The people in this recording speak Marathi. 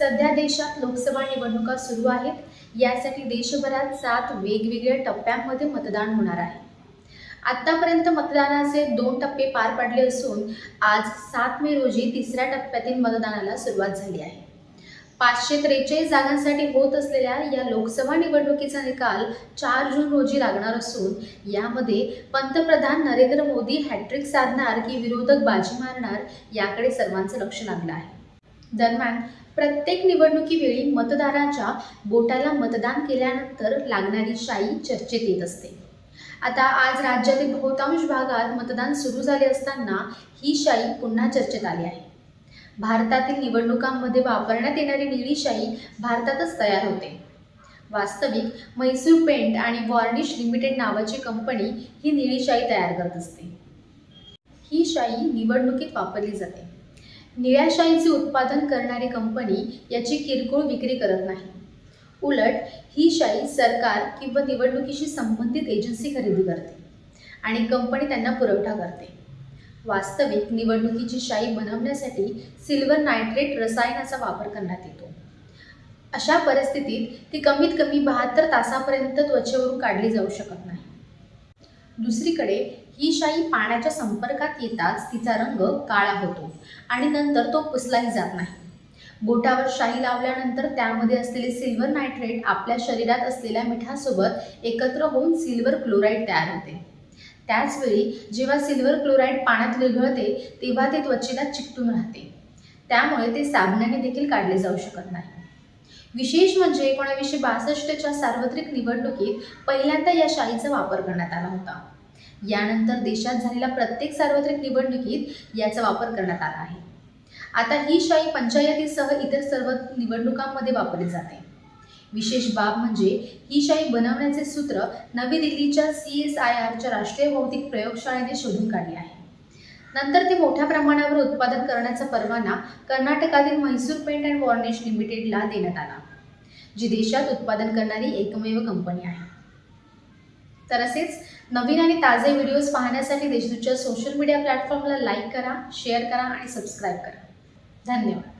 सध्या देशात लोकसभा निवडणुका सुरू आहेत. यासाठी देशभरात सात वेगवेगळ्या टप्प्यांमध्ये मतदान होणार आहे. आत्तापर्यंत मतदानाचे दोन टप्पे पार पडले असून आज सात मे रोजी तिसऱ्या टप्प्यातील मतदानाला सुरुवात झाली आहे. पाचशे त्रेचाळीस जागांसाठी होत असलेल्या या लोकसभा निवडणुकीचा निकाल चार जून रोजी लागणार असून यामध्ये पंतप्रधान नरेंद्र मोदी हॅट्रिक साधणार की विरोधक बाजी मारणार याकडे सर्वांचं लक्ष लागलं आहे. दरम्यान प्रत्येक निवडणुकीवेळी मतदाराच्या बोटाला मतदान केल्यानंतर लागणारी शाई चर्चेत येत असते. आता आज राज्यातील बहुतांश भागात मतदान सुरू झाले असताना ही शाई पुन्हा चर्चेत आली आहे. भारतातील निवडणुकांमध्ये वापरण्यात येणारी निळी शाई भारतातच तयार होते. वास्तविक म्हैसूर पेंट आणि वॉर्निश लिमिटेड नावाची कंपनी ही निळी शाई तयार करत असते. ही शाई निवडणुकीत वापरली जाते. निळ्या शाईचे उत्पादन करणारी कंपनी याची किरकोळ विक्री करत नाही. उलट ही शाई सरकार किंवा निवडणुकीशी संबंधित एजन्सी खरेदी करते आणि कंपनी त्यांना पुरवठा करते. वास्तविक निवडणुकीची शाई बनवण्यासाठी सिल्वर नायट्रेट रसायनाचा वापर करण्यात येतो. अशा परिस्थितीत ती कमीत कमी बहात्तर तासापर्यंत त्वचेवरून काढली जाऊ शकत नाही. दुसरीकडे ही शाई पाण्याच्या संपर्कात येताच तिचा रंग काळा होतो आणि नंतर तो पुसलाही जात नाही. बोटावर शाई लावल्यानंतर त्यामध्ये असलेले सिल्वर नायट्रेट आपल्या शरीरात असलेल्या मिठासोबत एकत्र होऊन सिल्वर क्लोराईड तयार होते. त्याचवेळी जेव्हा सिल्वर क्लोराईड पाण्यात विरघळते तेव्हा ते त्वचेला चिकटून राहते. त्यामुळे ते साबणाने देखील काढले जाऊ शकत नाही. विशेष म्हणजे एकोणावीसशे बासष्टच्या सार्वत्रिक निवडणुकीत पहिल्यांदा या शाईचा वापर करण्यात आला होता. यानंतर देशात झालेल्या प्रत्येक सार्वत्रिक निवडणुकीत याचा वापर करण्यात आला आहे. आता ही शाई पंचायतीसह इतर सर्व निवडणुकांमध्ये वापरली जाते. विशेष बाब म्हणजे ही शाई बनवण्याचे सूत्र नवी दिल्लीच्या सी एस आय आरच्या राष्ट्रीय भौतिक प्रयोगशाळेने शोधून काढले आहे. नंतर ते मोठ्या प्रमाणावर उत्पादन करण्याचा परवाना कर्नाटकातील म्हैसूर पेंट अँड वॉर्निश लिमिटेडला देण्यात आला जी देशात उत्पादन करणारी एकमेव कंपनी आहे. तर असेच नवीन आणि ताजे व्हिडिओज पाहण्यासाठी देशदूतच्या सोशल मीडिया प्लॅटफॉर्मला लाईक करा शेअर करा आणि सबस्क्राईब करा. धन्यवाद.